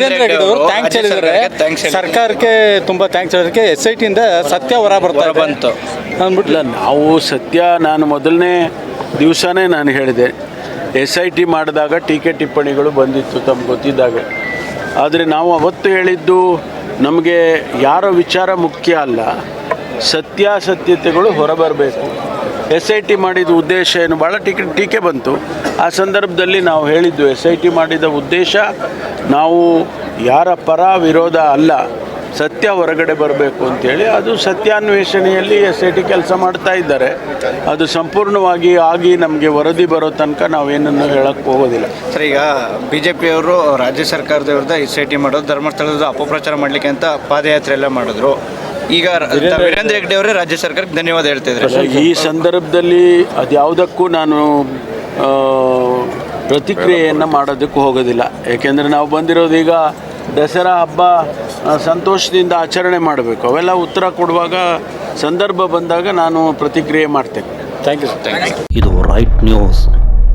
ವೀರೇಂದ್ರ ಹೆಗ್ಗಡೆ ಅವರು ಥ್ಯಾಂಕ್ಸ್ ಹೇಳಿದ್ದಾರೆ. thanks ಹೇಳಿದ್ದಾರೆ. ಸರ್ಕಾರಕ್ಕೆ ತುಂಬಾ ಥ್ಯಾಂಕ್ಸ್ ಹೇಳೋದಕ್ಕೆ ಎಸ್ ಐ ಟಿಯಿಂದ ಸತ್ಯ ಹೊರ ಬರ್ತಾ ಹೊರ ಇದೆ. ಬಂತು. ಅಂದ್ಬಿಟ್ಲ ಇಲ್ಲ ನಾವು ಸತ್ಯ ನಾನು ಮೊದಲನೇ ದಿವಸನೇ ನಾನು ಹೇಳಿದೆ. ಎಸ್ ಐ ಟಿ ಮಾಡಿದಾಗ ಟೀಕೆ ಟಿಪ್ಪಣಿಗಳು ಬಂದಿತ್ತು ತಮ್ಗೆ ಗೊತ್ತಿದ್ದಾಗ. ಆದರೆ ನಾವು ಅವತ್ತು ಹೇಳಿದ್ದು ನಮಗೆ ಯಾರ ವಿಚಾರ ಮುಖ್ಯ ಅಲ್ಲ. ಸತ್ಯಾಸತ್ಯತೆಗಳು ಹೊರಬರಬೇಕು ಎಸ್ ಐ ಟಿ ಮಾಡಿದ ಉದ್ದೇಶ ಏನು? ಭಾಳ ಟೀಕೆ ಟೀಕೆ ಬಂತು. ಆ ಸಂದರ್ಭದಲ್ಲಿ ನಾವು ಹೇಳಿದ್ದು ಎಸ್ ಐ ಟಿ ಮಾಡಿದ ಉದ್ದೇಶ ನಾವು ಯಾರ ಪರ ವಿರೋಧ ಅಲ್ಲ ಸತ್ಯ ಹೊರಗಡೆ ಬರಬೇಕು ಅಂತೇಳಿ ಅದು ಸತ್ಯಾನ್ವೇಷಣೆಯಲ್ಲಿ ಎಸ್ ಐ ಟಿ ಕೆಲಸ ಮಾಡ್ತಾ ಇದ್ದಾರೆ. ಅದು ಸಂಪೂರ್ಣವಾಗಿ ಆಗಿ ನಮಗೆ ವರದಿ ಬರೋ ತನಕ ನಾವೇನನ್ನು ಹೇಳಕ್ಕೆ ಹೋಗೋದಿಲ್ಲ. ಸರ್ ಈಗ ಬಿ ಜೆ ಪಿಯವರು ರಾಜ್ಯ ಸರ್ಕಾರದ ವಿರುದ್ಧ ಎಸ್ ಐ ಟಿ ಮಾಡೋದು ಧರ್ಮಸ್ಥಳದ ಅಪಪ್ರಚಾರ ಮಾಡಲಿಕ್ಕೆ ಅಂತ ಪಾದಯಾತ್ರೆ ಎಲ್ಲ ಮಾಡಿದ್ರು. ಈಗ ವೀರೇಂದ್ರ ಹೆಗ್ಡೆ ಅವರೇ ರಾಜ್ಯ ಸರ್ಕಾರಕ್ಕೆ ಧನ್ಯವಾದ ಹೇಳ್ತಿದ್ರು ಈ ಸಂದರ್ಭದಲ್ಲಿ ಅದ್ಯಾವುದಕ್ಕೂ ನಾನು ಪ್ರತಿಕ್ರಿಯೆಯನ್ನು ಮಾಡೋದಕ್ಕೆ ಹೋಗೋದಿಲ್ಲ. ಏಕೆಂದರೆ ನಾವು ಬಂದಿರೋದು ಈಗ ದಸರಾ ಹಬ್ಬ ಸಂತೋಷದಿಂದ ಆಚರಣೆ ಮಾಡಬೇಕು. ಅವೆಲ್ಲ ಉತ್ತರ ಕೊಡುವಾಗ ಸಂದರ್ಭ ಬಂದಾಗ ನಾನು ಪ್ರತಿಕ್ರಿಯೆ ಮಾಡ್ತೇನೆ. ಥ್ಯಾಂಕ್ ಯು ಸರ್ ಇದು ರೈಟ್ ನ್ಯೂಸ್